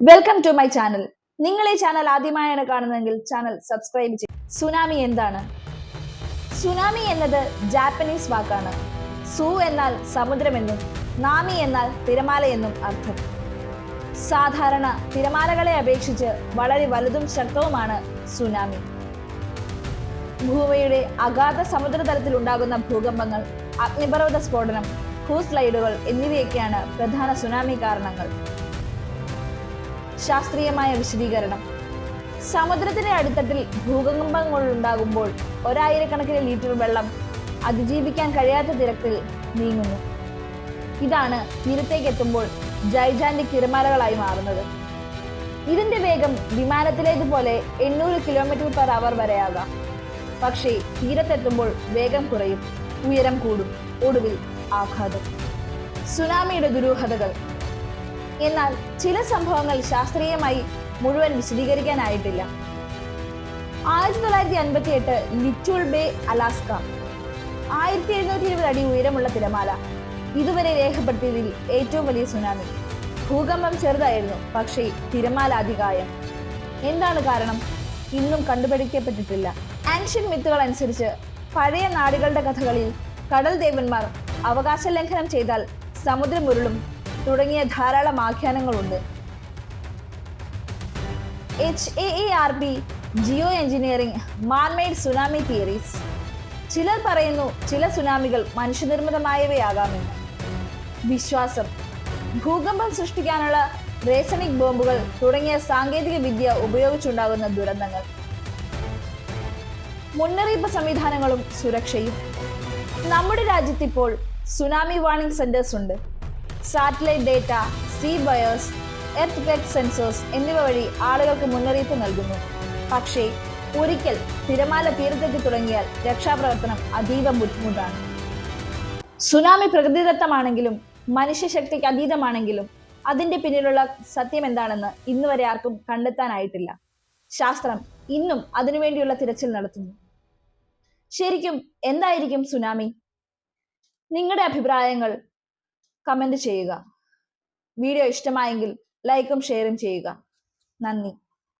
Welcome to my channel നിങ്ങൾ ഈ channel ആദ്യമായാണ് കാണുന്നതെങ്കിൽ ചാനൽ സബ്സ്ക്രൈബ് ചെയ്യും. സുനാമി എന്താണ്? സുനാമി എന്നത് ജാപ്പനീസ് വാക്കാണ്. സു എന്നാൽ സമുദ്രമെന്നും നാമി എന്നാൽ തിരമാല എന്നും അർത്ഥം. സാധാരണ തിരമാലകളെ അപേക്ഷിച്ച് വളരെ വലുതും ശക്തവുമാണ് സുനാമി. ഭൂമിയുടെ അഗാധ സമുദ്രതലത്തിൽ ഉണ്ടാകുന്ന ഭൂകമ്പങ്ങൾ അഗ്നിപർവത സ്ഫോടനം ഭൂസ്ലൈഡുകൾ എന്നിവയൊക്കെയാണ് പ്രധാന സുനാമി കാരണങ്ങൾ. ശാസ്ത്രീയമായ വിശദീകരണം. സമുദ്രത്തിന്റെ അടിത്തട്ടിൽ ഭൂകമ്പങ്ങൾ ഉണ്ടാകുമ്പോൾ ഒരായിരക്കണക്കിന് ലിറ്റർ വെള്ളം അതിജീവിക്കാൻ കഴിയാത്ത തിരക്കിൽ നീങ്ങുന്നു. ഇതാണ് തീരത്തേക്ക് എത്തുമ്പോൾ ജൈജാന്റെ തിരമാലകളായി മാറുന്നത്. ഇതിന്റെ വേഗം വിമാനത്തിലേതുപോലെ എണ്ണൂറ് കിലോമീറ്റർ പെർ അവർ വരെയാകാം. പക്ഷേ തീരത്തെത്തുമ്പോൾ വേഗം കുറയും ഉയരം കൂടും ഒടുവിൽ ആഘാതം. സുനാമിയുടെ ദുരൂഹതകൾ. എന്നാൽ ചില സംഭവങ്ങൾ ശാസ്ത്രീയമായി മുഴുവൻ വിശദീകരിക്കാനായിട്ടില്ല. ആയിരത്തി തൊള്ളായിരത്തി അൻപത്തി എട്ട് ലിറ്റുൾ ബേ അലാസ്ക. ആയിരത്തി എഴുന്നൂറ്റി ഇരുപത് അടി ഉയരമുള്ള തിരമാല. ഇതുവരെ രേഖപ്പെടുത്തിയതിൽ ഏറ്റവും വലിയ സുനാമി. ഭൂകമ്പം ചെറുതായിരുന്നു പക്ഷേ തിരമാല എന്താണ് കാരണം? ഇന്നും കണ്ടുപിടിക്കപ്പെട്ടിട്ടില്ല. ആൻഷ്യൻ മിത്തുകൾ അനുസരിച്ച് പഴയ നാടുകളുടെ കഥകളിൽ കടൽ ദേവന്മാർ അവകാശ ലംഘനം ചെയ്താൽ സമുദ്രം ഉരുളും തുടങ്ങിയ ധാരാളം ആഖ്യാനങ്ങളുണ്ട്. H A A R B geoengineering manmade tsunami theories. ചിലർ പറയുന്നു ചില സുനാമികൾ മനുഷ്യനിർമ്മിതമായവയാകാമെന്ന്. വിശ്വാസം. ഭൂകമ്പം സൃഷ്ടിക്കാനുള്ള റേസണിക് ബോംബുകൾ തുടങ്ങിയ സാങ്കേതിക വിദ്യ ഉപയോഗിച്ചുണ്ടാകുന്ന ദുരന്തങ്ങൾ. മുന്നറിയിപ്പ് സംവിധാനങ്ങളും സുരക്ഷയും. നമ്മുടെ രാജ്യത്തിപ്പോൾ സുനാമി വാണിംഗ് സെന്റേഴ്സ് ഉണ്ട്. Satellite data sea buoys earthquake sensors എന്നിവ വഴി ആളുകൾക്ക് മുന്നറിയിപ്പ് നൽകുന്നു. പക്ഷേ ഒരിക്കൽ തിരമാല തീരത്തെത്തി തുടങ്ങിയാൽ രക്ഷാപ്രവർത്തനം അതീവ ബുദ്ധിമുട്ടാണ്. സുനാമി പ്രകൃതിദത്തമാണെങ്കിലും മനുഷ്യശക്തിക്ക് അതീതമാണെങ്കിലും അതിന്റെ പിന്നിലുള്ള സത്യം എന്താണെന്ന് ഇന്ന് വരെ ആർക്കും കണ്ടെത്താനായിട്ടില്ല. ശാസ്ത്രം ഇന്നും അതിനുവേണ്ടിയുള്ള തിരച്ചിൽ നടത്തുന്നു. ശരിക്കും എന്തായിരിക്കും സുനാമി? നിങ്ങളുടെ അഭിപ്രായങ്ങൾ കമന്റ് ചെയ്യുക. വീഡിയോ ഇഷ്ടമായെങ്കിൽ ലൈക്കും ഷെയറും ചെയ്യുക. നന്ദി.